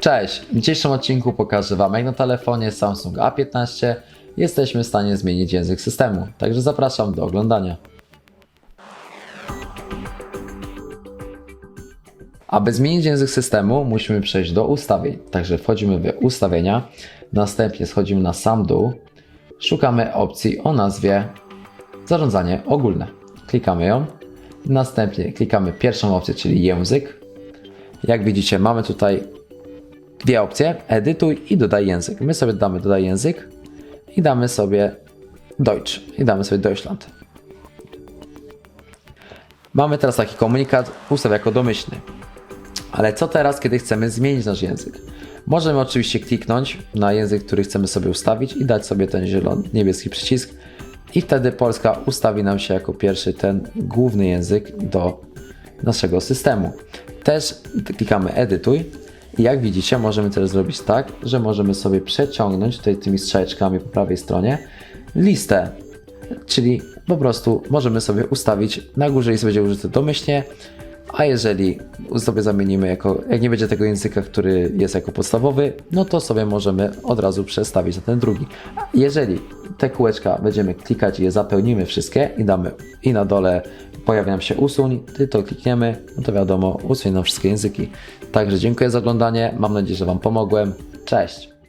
Cześć! W dzisiejszym odcinku pokażę Wam, jak na telefonie Samsung A15 jesteśmy w stanie zmienić język systemu. Także zapraszam do oglądania. Aby zmienić język systemu, musimy przejść do ustawień. Także wchodzimy w ustawienia, następnie schodzimy na sam dół, szukamy opcji o nazwie zarządzanie ogólne. Klikamy ją, następnie klikamy pierwszą opcję, czyli język. Jak widzicie, mamy tutaj dwie opcje: edytuj i dodaj język. My sobie damy dodaj język i damy sobie Deutsch i damy sobie Deutschland. Mamy teraz taki komunikat, ustaw jako domyślny. Ale co teraz, kiedy chcemy zmienić nasz język? Możemy oczywiście kliknąć na język, który chcemy sobie ustawić i dać sobie ten zielony, niebieski przycisk i wtedy Polska ustawi nam się jako pierwszy ten główny język do naszego systemu. Też klikamy edytuj jak widzicie możemy też zrobić tak, że możemy sobie przeciągnąć tutaj tymi strzałeczkami po prawej stronie listę Czyli po prostu możemy sobie ustawić na górze jest będzie użyte domyślnie, a jeżeli sobie zamienimy jako, jak nie będzie tego języka, który jest jako podstawowy, no to sobie możemy od razu przestawić na ten drugi. Jeżeli te kółeczka będziemy klikać i je zapełnimy wszystkie i damy i na dole pojawia nam się usuń, ty to klikniemy, no to wiadomo, usuń nam wszystkie języki. Także dziękuję za oglądanie, mam nadzieję, że Wam pomogłem. Cześć!